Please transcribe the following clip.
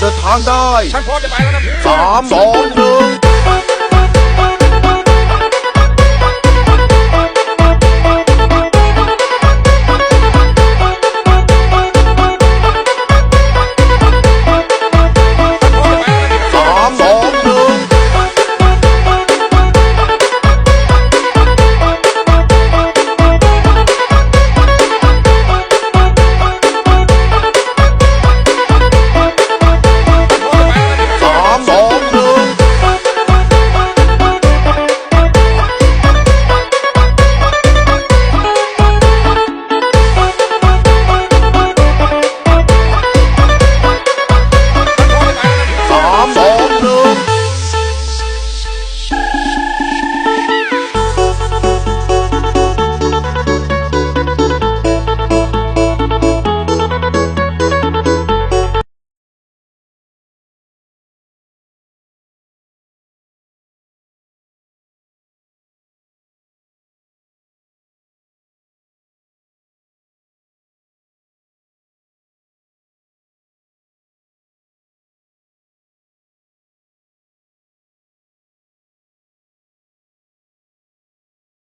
เดินทางได้ ฉันพร้อมจะไปแล้วนะ สามสองหนึ่ง